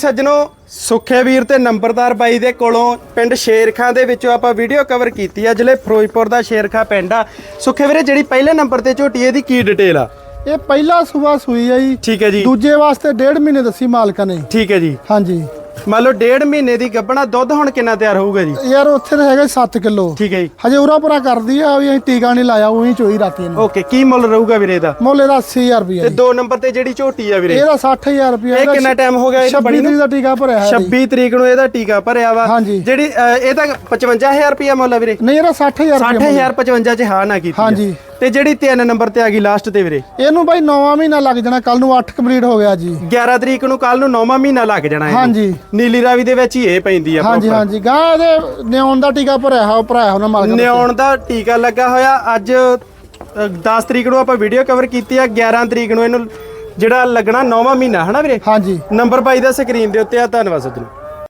ਸੱਜਣੋ ਸੁਖੇ ਵੀਰ ਤੇ ਨੰਬਰਦਾਰ ਬਾਈ ਦੇ ਕੋਲੋਂ ਪਿੰਡ ਸ਼ੇਰਖਾਂ ਦੇ ਵਿੱਚੋਂ ਆਪਾਂ ਵੀਡੀਓ ਕਵਰ ਕੀਤੀ ਆ ਜ਼ਿਲ੍ਹੇ ਫਿਰੋਜ਼ਪੁਰ ਦਾ ਸ਼ੇਰਖਾਂ ਪਿੰਡ ਆ। ਸੁਖੇ ਵੀਰੇ ਜਿਹੜੀ ਪਹਿਲੇ ਨੰਬਰ ਤੇ ਝੋਟੀ ਇਹਦੀ ਕੀ ਡਿਟੇਲ ਆ? ਇਹ ਪਹਿਲਾ ਸੂਆ ਸੂਈ ਹੈ ਜੀ। ਠੀਕ ਹੈ ਜੀ। ਦੂਜੇ ਵਾਸਤੇ ਡੇਢ ਮਹੀਨੇ ਦੱਸੀ ਮਾਲਕਾਂ ਨੇ। ਠੀਕ ਹੈ ਜੀ। ਹਾਂਜੀ। ਮੰਨ ਲਓ ਡੇਢ ਮਹੀਨੇ ਦੀ ਗੱਬਣਾ ਦੁੱਧ ਹੁਣ ਕਿੰਨਾ ਤਿਆਰ ਹੋਊਗਾ ਜੀ ਯਾਰ ਉੱਥੇ ਤਾਂ ਹੈਗਾ 7 ਕਿਲੋ ਠੀਕ ਹੈ ਜੀ ਹਜੇ ਉਰਾ ਪੂਰਾ ਕਰਦੀ ਆ ਵੀ ਅਸੀਂ ਟੀਕਾ ਨਹੀਂ ਲਾਇਆ ਉਹੀ ਚੋਈ ਰਾਤੀ ਇਹਨੂੰ ਓਕੇ ਕੀ ਮੁੱਲ ਰਹੂਗਾ ਵੀਰੇ ਇਹਦਾ ਮੁੱਲ ਇਹਦਾ 80000 ਰੁਪਏ ਤੇ ਦੋ ਨੰਬਰ ਤੇ ਜਿਹੜੀ ਝੋਟੀ ਆ ਵੀਰੇ ਇਹਦਾ 60000 ਰੁਪਏ ਇਹ ਕਿੰਨਾ ਟਾਈਮ ਹੋ ਗਿਆ ਬਣੀ 26 ਨੂੰ ਤਰੀਕ ਦਾ ਟੀਕਾ ਭਰਿਆ ਹੈ ਜੀ। 26 ਤਰੀਕ ਨੂੰ ਇਹਦਾ ਟੀਕਾ ਭਰਿਆ ਵਾ। ਜਿਹੜੀ ਅ, ਇਹ ਤਾਂ 55000 ਰੁਪਿਆ ਮੁੱਲ ਆ ਵੀਰੇ ਨਹੀਂ ਇਹਦਾ 60000 ਰੁਪਏ ਮੁੱਲ। 60000 55 ਚ ਹਾਂ ਨਾ ਕੀਤੀ। ਹਾਂਜੀ। ਤੇ ਜਿਹੜੀ 3 ਨੰਬਰ ਤੇ ਆ ਗਈ ਲਾਸਟ ਤੇ ਵੀਰੇ? ਇਹਨੂੰ ਬਾਈ 9 ਮਹੀਨਾ ਲੱਗ ਜਾਣਾ ਕੱਲ ਨੂੰ 8 ਕੰਪਲੀਟ ਹੋ ਗਿਆ ਜੀ। 11 ਤਰੀਕ ਨੂੰ ਕੱਲ ਨੂੰ 9ਵਾਂ ਮਹੀਨਾ ਲੱਗ ਜਾਣਾ ਇਹਨੂੰ। ਹਾਂਜੀ। ਨੀਲੀ ਰਾਵੀ ਦੇ ਵਿੱਚ ਹੀ ਇਹ ਪੈਂਦੀ ਆ ਹਾਂਜੀ। ਹਾਂਜੀ। ਗਾਂ ਇਹਦੇ ਨਿਆਉਣ ਦਾ ਟੀਕਾ ਭਰਿਆ ਹੈ ਭਰਾਇਆ ਉਹਨਾਂ ਮਾਲਕਾਂ ਨੇ। ਨਿਆਉਣ ਦਾ ਟੀਕਾ ਲੱਗਾ ਹੋਇਆ। ਅੱਜ ਅ, 10 ਤਰੀਕ ਨੂੰ ਆਪਾਂ ਵੀਡੀਓ ਕਵਰ ਕੀਤੀ ਆ। 11 ਤਰੀਕ ਨੂੰ ਇਹਨੂੰ ਜਿਹੜਾ ਲੱਗਣਾ 9ਵਾਂ ਮਹੀਨਾ ਹਨਾ ਵੀਰੇ? ਹਾਂਜੀ। ਨੰਬਰ ਪਾਈ ਦਾ ਸਕਰੀਨ ਦੇ ਉੱਤੇ ਆ। ਧੰਨਵਾਦ ਸੱਜਣੋ।